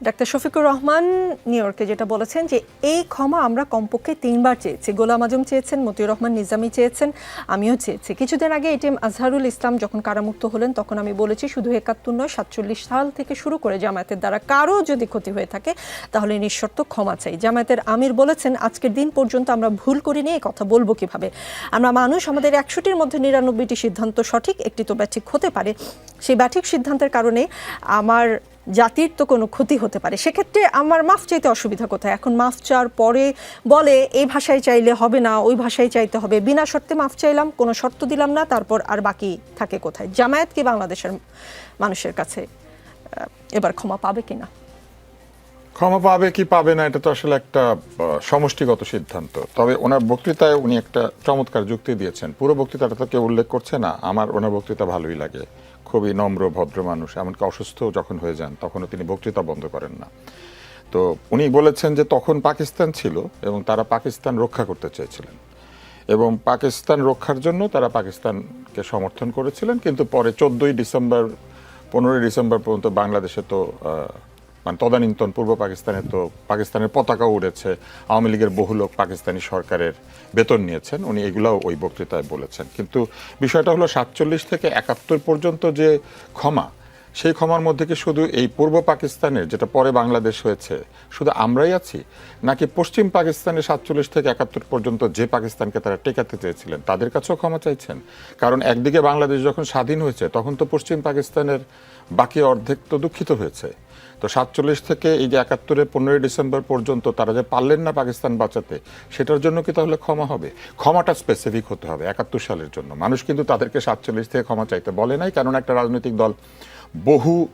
Doctor Shafiqur Rahman, new ইয়র্কে যেটা বলেছেন যে, এই ক্ষমা আমরা কমপক্ষে তিনবার চেয়েছি। গোলাম আজম চেয়েছেন, মতিউর রহমান নিজামী চেয়েছেন, আমিও চেয়েছি। কিছুদিন আগে এটিএম আজহারুল ইসলাম যখন কারামুক্ত হলেন, তখন আমি বলেছি শুধু একাত্তর নয়, সাতচল্লিশ সাল থেকে শুরু করে জামায়াতের দ্বারা কারও যদি ক্ষতি হয়ে থাকে, তাহলে নিঃশর্ত ক্ষমা চাই। জামায়াতের আমির বলেছেন, আজকের দিন পর্যন্ত আমরা ভুল করিনি, এই কথা বলব কীভাবে? আমরা মানুষ, আমাদের একশোটির মধ্যে নিরানব্বইটি সিদ্ধান্ত সঠিক, একটি তো ব্যাঠিক হতে পারে। সেই ব্যাঠিক সিদ্ধান্তের কারণে আমার জাতির তো কোনো ক্ষতি হতে পারে। সেক্ষেত্রে আমার মাফ চাইতে অসুবিধা কোথায়? এখন মাফ চাওয়ার পরে বলে এই ভাষায় চাইলে হবে না, ওই ভাষায় চাইতে হবে। বিনা শর্তে মাফ চাইলাম, কোনো শর্ত দিলাম না, তারপর আর বাকি থাকে কোথায়? জামায়াত কি বাংলাদেশের মানুষের কাছে এবার ক্ষমা পাবে কিনা? ক্ষমা পাবে কি পাবে না, এটা তো আসলে একটা সমষ্টিগত সিদ্ধান্ত। তবে ওনার বক্তৃতায় উনি একটা চমৎকার যুক্তি দিয়েছেন। পুরো বক্তৃতাটা তো কেউ উল্লেখ করছে না, আমার ওনার বক্তৃতা ভালোই লাগে। খুবই নম্র, ভদ্র মানুষ, এমনকি অসুস্থ যখন হয়ে যান, তখনও তিনি বক্তৃতা বন্ধ করেন না। তো উনি বলেছেন যে তখন পাকিস্তান ছিল এবং তারা পাকিস্তান রক্ষা করতে চেয়েছিলেন। এবং পাকিস্তান রক্ষার জন্য তারা পাকিস্তানকে সমর্থন করেছিলেন, কিন্তু পরে চোদ্দই ডিসেম্বর, পনেরোই ডিসেম্বর পর্যন্ত বাংলাদেশে তো মানে তদানীন্তন পূর্ব পাকিস্তানে তো পাকিস্তানের পতাকা উড়েছে, আওয়ামী লীগের বহু লোক পাকিস্তানি সরকারের বেতন নিয়েছেন, উনি এগুলাও ওই বক্তৃতায় বলেছেন। কিন্তু বিষয়টা হলো সাতচল্লিশ থেকে একাত্তর পর্যন্ত যে ক্ষমা সেই ক্ষমার মধ্যে কি শুধু এই পূর্ব পাকিস্তানের, যেটা পরে বাংলাদেশ হয়েছে, শুধু আমরাই আছি? নাকি পশ্চিম পাকিস্তানে সাতচল্লিশ থেকে একাত্তর পর্যন্ত যে পাকিস্তানকে তারা টেকাতে চেয়েছিলেন, তাদের কাছেও ক্ষমা চাইছেন? কারণ একদিকে বাংলাদেশ যখন স্বাধীন হয়েছে, তখন তো পশ্চিম পাকিস্তানের বাকি অর্ধেক তো দুঃখিত হয়েছে। তো সাতচল্লিশ থেকে এই যে একাত্তরের পনেরোই ডিসেম্বর পর্যন্ত তারা যে পারলেন না পাকিস্তান বাঁচাতে, সেটার জন্য কি তাহলে ক্ষমা হবে? ক্ষমাটা স্পেসিফিক হতে হবে একাত্তর সালের জন্য। মানুষ কিন্তু তাদেরকে সাতচল্লিশ থেকে ক্ষমা চাইতে বলে নাই কারণ একটা রাজনৈতিক দল বহু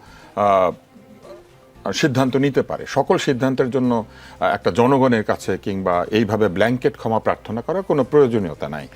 সিদ্ধান্ত নিতে পারে। সকল সিদ্ধান্তের জন্য একটা জনগণের কাছে কিংবা এইভাবে ব্ল্যাঙ্কেট ক্ষমা প্রার্থনা করার কোনো প্রয়োজনীয়তা নাই।